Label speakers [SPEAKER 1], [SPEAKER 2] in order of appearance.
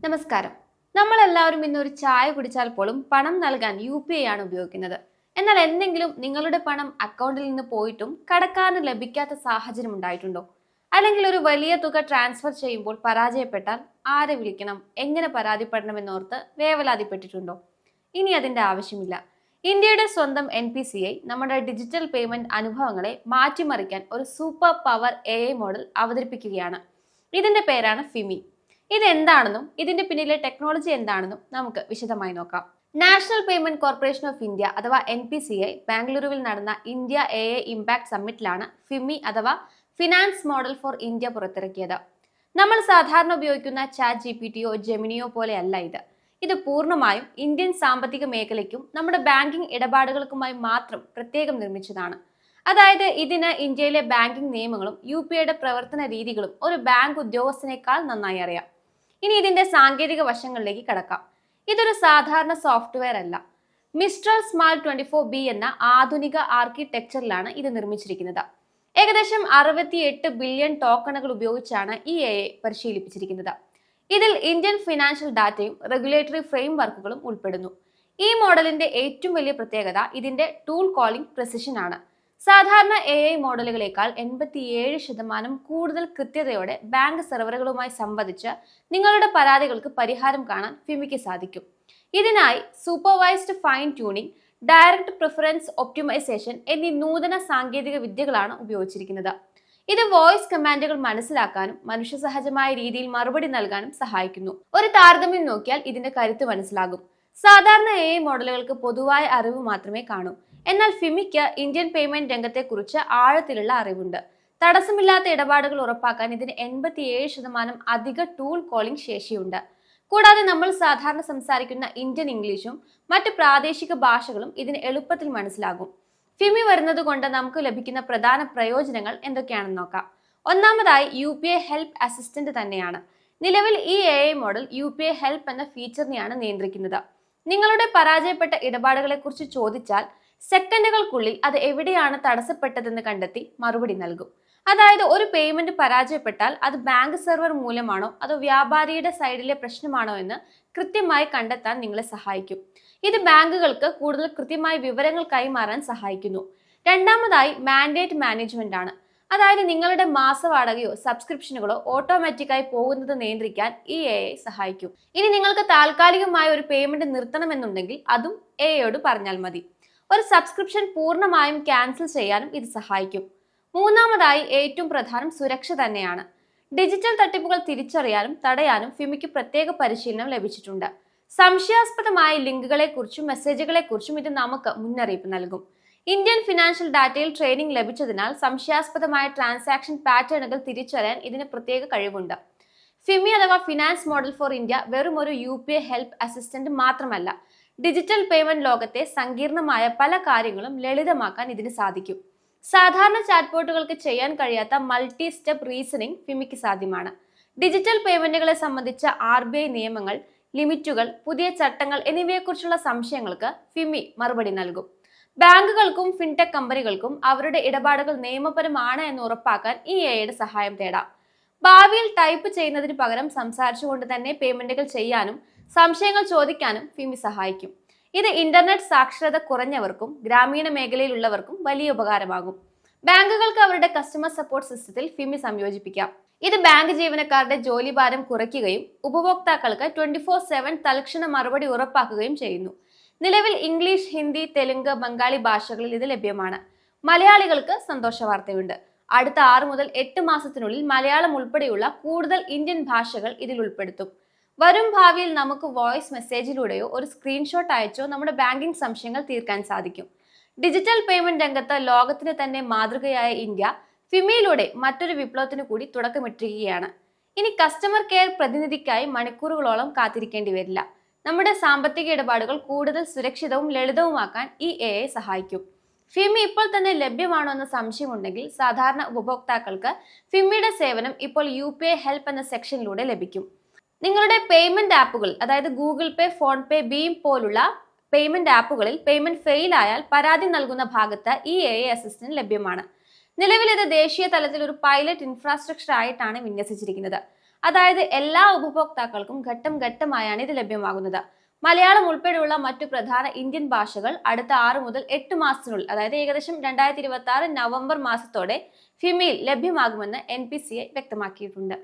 [SPEAKER 1] നമസ്കാരം. നമ്മളെല്ലാവരും ഇന്ന് ഒരു ചായ കുടിച്ചാൽ പോലും പണം നൽകാൻ യു പി ഐ ആണ് ഉപയോഗിക്കുന്നത്. എന്നാൽ എന്തെങ്കിലും നിങ്ങളുടെ പണം അക്കൗണ്ടിൽ നിന്ന് പോയിട്ടും കടക്കാരന് ലഭിക്കാത്ത സാഹചര്യം ഉണ്ടായിട്ടുണ്ടോ? അല്ലെങ്കിൽ ഒരു വലിയ തുക ട്രാൻസ്ഫർ ചെയ്യുമ്പോൾ പരാജയപ്പെട്ടാൽ ആരെ വിളിക്കണം? എങ്ങനെ പരാതിപ്പെടണമെന്നോർത്ത് വേവലാതിപ്പെട്ടിട്ടുണ്ടോ? ഇനി അതിന്റെ ആവശ്യമില്ല. ഇന്ത്യയുടെ സ്വന്തം എൻ പി സി ഐ നമ്മുടെ ഡിജിറ്റൽ പേയ്മെന്റ് അനുഭവങ്ങളെ മാറ്റിമറിക്കാൻ ഒരു super power A I model അവതരിപ്പിക്കുകയാണ്. ഇതിന്റെ പേരാണ് ഫിമി ഇത് എന്താണെന്നും ഇതിന്റെ പിന്നിലെ ടെക്നോളജി എന്താണെന്നും നമുക്ക് വിശദമായി നോക്കാം. National Payment Corporation of India അഥവാ എൻ പി സി ഐ ബാംഗ്ലൂരുവിൽ നടന്ന ഇന്ത്യ എ എ ഇമ്പാക്ട് സമ്മിറ്റിലാണ് ഫിമി അഥവാ ഫിനാൻസ് മോഡൽ ഫോർ ഇന്ത്യ പുറത്തിറക്കിയത്. നമ്മൾ സാധാരണ ഉപയോഗിക്കുന്ന ചാറ്റ് ജി പി ടിയോ ജെമിനിയോ പോലെയല്ല ഇത്. ഇത് പൂർണമായും ഇന്ത്യൻ സാമ്പത്തിക മേഖലയ്ക്കും നമ്മുടെ ബാങ്കിംഗ് ഇടപാടുകൾക്കുമായി മാത്രം പ്രത്യേകം നിർമ്മിച്ചതാണ്. അതായത് ഇതിന് ഇന്ത്യയിലെ ബാങ്കിംഗ് നിയമങ്ങളും യു പി ഐയുടെ പ്രവർത്തന രീതികളും ഒരു ബാങ്ക് ഉദ്യോഗസ്ഥനേക്കാൾ നന്നായി അറിയാം. ഇനി ഇതിന്റെ സാങ്കേതിക വശങ്ങളിലേക്ക് കടക്കാം. ഇതൊരു സാധാരണ സോഫ്റ്റ്വെയർ അല്ല. Mistral small twenty four B എന്ന ആധുനിക ആർക്കിടെക്ചറിലാണ് ഇത് നിർമ്മിച്ചിരിക്കുന്നത്. ഏകദേശം അറുപത്തിയെട്ട് ബില്യൺ ടോക്കണുകൾ ഉപയോഗിച്ചാണ് ഈ എ പരിശീലിപ്പിച്ചിരിക്കുന്നത്. ഇതിൽ ഇന്ത്യൻ ഫിനാൻഷ്യൽ ഡാറ്റയും റെഗുലേറ്ററി ഫ്രെയിം വർക്കുകളും ഉൾപ്പെടുന്നു. ഈ മോഡലിന്റെ ഏറ്റവും വലിയ പ്രത്യേകത ഇതിന്റെ ടൂൾ കോളിംഗ് പ്രസിഷൻ ആണ്. സാധാരണ എ ഐ മോഡലുകളേക്കാൾ എൺപത്തിയേഴ് ശതമാനം കൂടുതൽ കൃത്യതയോടെ ബാങ്ക് സെർവറുകളുമായി സംവദിച്ച് നിങ്ങളുടെ പരാതികൾക്ക് പരിഹാരം കാണാൻ ഫിമിക്ക് സാധിക്കും. ഇതിനായി supervised fine tuning direct preference optimisation എന്നീ നൂതന സാങ്കേതിക വിദ്യകളാണ് ഉപയോഗിച്ചിരിക്കുന്നത്. ഇത് വോയിസ് കമാൻഡുകൾ മനസ്സിലാക്കാനും മനുഷ്യസഹജമായ രീതിയിൽ മറുപടി നൽകാനും സഹായിക്കുന്നു. ഒരു താരതമ്യം നോക്കിയാൽ ഇതിന്റെ കരുത്ത് മനസ്സിലാകും. സാധാരണ എ ഐ മോഡലുകൾക്ക് പൊതുവായ അറിവ് മാത്രമേ കാണൂ. എന്നാൽ ഫിമിക്ക് ഇന്ത്യൻ പേയ്മെന്റ് രംഗത്തെക്കുറിച്ച് ആഴത്തിലുള്ള അറിവുണ്ട്. തടസ്സമില്ലാത്ത ഇടപാടുകൾ ഉറപ്പാക്കാൻ ഇതിന് എൺപത്തിയേഴ് ശതമാനം അധിക ടൂൾ കോളിംഗ് ശേഷിയുണ്ട്. കൂടാതെ നമ്മൾ സാധാരണ സംസാരിക്കുന്ന ഇന്ത്യൻ ഇംഗ്ലീഷും മറ്റ് പ്രാദേശിക ഭാഷകളും ഇതിന് എളുപ്പത്തിൽ മനസ്സിലാകും. ഫിമി വരുന്നതുകൊണ്ട് നമുക്ക് ലഭിക്കുന്ന പ്രധാന പ്രയോജനങ്ങൾ എന്തൊക്കെയാണെന്ന് നോക്കാം. ഒന്നാമതായി U P I help assistant തന്നെയാണ്. നിലവിൽ ഈ A I model U P I help എന്ന ഫീച്ചറിനെയാണ് നിയന്ത്രിക്കുന്നത്. നിങ്ങളുടെ പരാജയപ്പെട്ട ഇടപാടുകളെക്കുറിച്ച് ചോദിച്ചാൽ സെക്കൻഡുകൾക്കുള്ളിൽ അത് എവിടെയാണ് തടസ്സപ്പെട്ടതെന്ന് കണ്ടെത്തി മറുപടി നൽകും. അതായത് ഒരു പേയ്മെന്റ് പരാജയപ്പെട്ടാൽ അത് ബാങ്ക് സെർവർ മൂലമാണോ അതോ വ്യാപാരിയുടെ സൈഡിലെ പ്രശ്നമാണോ എന്ന് കൃത്യമായി കണ്ടെത്താൻ നിങ്ങളെ സഹായിക്കും. ഇത് ബാങ്കുകൾക്ക് കൂടുതൽ കൃത്യമായ വിവരങ്ങൾ കൈമാറാൻ സഹായിക്കുന്നു. രണ്ടാമതായി മാൻഡേറ്റ് മാനേജ്മെന്റ് ആണ്. അതായത് നിങ്ങളുടെ മാസവാടകയോ സബ്സ്ക്രിപ്ഷനുകളോ ഓട്ടോമാറ്റിക്കായി പോകുന്നത് നിയന്ത്രിക്കാൻ ഈ എ ഐ സഹായിക്കും. ഇനി നിങ്ങൾക്ക് താൽക്കാലികമായ ഒരു പേയ്മെന്റ് നിർത്തണമെന്നുണ്ടെങ്കിൽ അതും എ ഐയോട് പറഞ്ഞാൽ മതി. ഒരു സബ്സ്ക്രിപ്ഷൻ പൂർണമായും ക്യാൻസൽ ചെയ്യാനും ഇത് സഹായിക്കും. മൂന്നാമതായി ഏറ്റവും പ്രധാനം സുരക്ഷ തന്നെയാണ്. ഡിജിറ്റൽ തട്ടിപ്പുകൾ തിരിച്ചറിയാനും തടയാനും ഫിമിക്ക് പ്രത്യേക പരിശീലനം ലഭിച്ചിട്ടുണ്ട്. സംശയാസ്പദമായ ലിങ്കുകളെക്കുറിച്ചും മെസ്സേജുകളെക്കുറിച്ചും ഇത് നമുക്ക് മുന്നറിയിപ്പ് നൽകും. ഇന്ത്യൻ ഫിനാൻഷ്യൽ ഡാറ്റയിൽ ട്രെയിനിങ് ലഭിച്ചതിനാൽ സംശയാസ്പദമായ ട്രാൻസാക്ഷൻ പാറ്റേണുകൾ തിരിച്ചറിയാൻ ഇതിന് പ്രത്യേക കഴിവുണ്ട്. ഫിമി അഥവാ ഫിനാൻസ് മോഡൽ ഫോർ ഇന്ത്യ വെറും ഒരു U P I help assistant മാത്രമല്ല ഡിജിറ്റൽ പേയ്മെന്റ് ലോകത്തെ സങ്കീർണമായ പല കാര്യങ്ങളും ലളിതമാക്കാൻ ഇതിന് സാധിക്കും. സാധാരണ ചാറ്റ്ബോട്ടുകൾക്ക് ചെയ്യാൻ കഴിയാത്ത മൾട്ടി സ്റ്റെപ്പ് റീസണിംഗ് ഫിമിക്ക് സാധ്യമാണ്. ഡിജിറ്റൽ പേയ്മെന്റുകളെ സംബന്ധിച്ച ആർ ബി ഐ നിയമങ്ങൾ ലിമിറ്റുകൾ പുതിയ ചട്ടങ്ങൾ എന്നിവയെക്കുറിച്ചുള്ള സംശയങ്ങൾക്ക് ഫിമി മറുപടി നൽകും. ബാങ്കുകൾക്കും ഫിൻടെക് കമ്പനികൾക്കും അവരുടെ ഇടപാടുകൾ നിയമപരമാണ് എന്ന് ഉറപ്പാക്കാൻ ഈ എയുടെ സഹായം തേടാം. ഭാവിയിൽ ടൈപ്പ് ചെയ്യുന്നതിന് പകരം സംസാരിച്ചുകൊണ്ട് തന്നെ പേയ്മെന്റുകൾ ചെയ്യാനും സംശയങ്ങൾ ചോദിക്കാനും ഫിമി സഹായിക്കും. ഇത് ഇന്റർനെറ്റ് സാക്ഷരത കുറഞ്ഞവർക്കും ഗ്രാമീണ മേഖലയിലുള്ളവർക്കും വലിയ ഉപകാരമാകും. ബാങ്കുകൾക്ക് അവരുടെ കസ്റ്റമർ സപ്പോർട്ട് സിസ്റ്റത്തിൽ ഫിമി സംയോജിപ്പിക്കാം. ഇത് ബാങ്ക് ജീവനക്കാരുടെ ജോലിഭാരം കുറയ്ക്കുകയും ഉപഭോക്താക്കൾക്ക് ട്വന്റി ഫോർ സെവൻ തൽക്ഷണ മറുപടി ഉറപ്പാക്കുകയും ചെയ്യുന്നു. നിലവിൽ ഇംഗ്ലീഷ് ഹിന്ദി തെലുങ്ക് ബംഗാളി ഭാഷകളിൽ ഇത് ലഭ്യമാണ്. മലയാളികൾക്ക് സന്തോഷ വാർത്തയുണ്ട്. അടുത്ത ആറ് മുതൽ എട്ട് മാസത്തിനുള്ളിൽ മലയാളം ഉൾപ്പെടെയുള്ള കൂടുതൽ ഇന്ത്യൻ ഭാഷകൾ ഇതിൽ ഉൾപ്പെടുത്തും. വരും ഭാവിയിൽ നമുക്ക് വോയിസ് മെസ്സേജിലൂടെയോ ഒരു സ്ക്രീൻഷോട്ട് അയച്ചോ നമ്മുടെ ബാങ്കിംഗ് സംശയങ്ങൾ തീർക്കാൻ സാധിക്കും. ഡിജിറ്റൽ പേയ്മെന്റ് രംഗത്ത് ലോകത്തിന് തന്നെ മാതൃകയായ ഇന്ത്യ ഫിമിയിലൂടെ മറ്റൊരു വിപ്ലവത്തിന് കൂടി തുടക്കമിട്ടിരിക്കുകയാണ്. ഇനി കസ്റ്റമർ കെയർ പ്രതിനിധിക്കായി മണിക്കൂറുകളോളം കാത്തിരിക്കേണ്ടി വരില്ല. നമ്മുടെ സാമ്പത്തിക ഇടപാടുകൾ കൂടുതൽ സുരക്ഷിതവും ലളിതവുമാക്കാൻ ഈ എ ഐ സഹായിക്കും. ഫിമി ഇപ്പോൾ തന്നെ ലഭ്യമാണോ എന്ന സംശയമുണ്ടെങ്കിൽ സാധാരണ ഉപഭോക്താക്കൾക്ക് ഫിമിയുടെ സേവനം ഇപ്പോൾ യു പി ഐ ഹെൽപ്പ് എന്ന സെക്ഷനിലൂടെ ലഭിക്കും. നിങ്ങളുടെ പേയ്മെന്റ് ആപ്പുകൾ അതായത് ഗൂഗിൾ പേ ഫോൺ പേ ഭീം പോലുള്ള പേയ്മെന്റ് ആപ്പുകളിൽ പേയ്മെന്റ് ഫെയിൽ ആയാൽ പരാതി നൽകുന്ന ഭാഗത്ത് ഈ എ ഐ അസിസ്റ്റന്റ് ലഭ്യമാണ്. നിലവിൽ ഇത് ദേശീയ തലത്തിൽ ഒരു പൈലറ്റ് ഇൻഫ്രാസ്ട്രക്ചർ ആയിട്ടാണ് വിന്യസിച്ചിരിക്കുന്നത്. അതായത് എല്ലാ ഉപഭോക്താക്കൾക്കും ഘട്ടം ഘട്ടമായാണ് ഇത് ലഭ്യമാകുന്നത്. മലയാളം ഉൾപ്പെടെയുള്ള മറ്റു പ്രധാന ഇന്ത്യൻ ഭാഷകൾ അടുത്ത ആറ് മുതൽ എട്ട് മാസത്തിനുള്ളിൽ അതായത് ഏകദേശം രണ്ടായിരത്തി ഇരുപത്തി ആറ് നവംബർ മാസത്തോടെ ഫിമിയിൽ ലഭ്യമാകുമെന്ന് എൻ പി സി വ്യക്തമാക്കിയിട്ടുണ്ട്.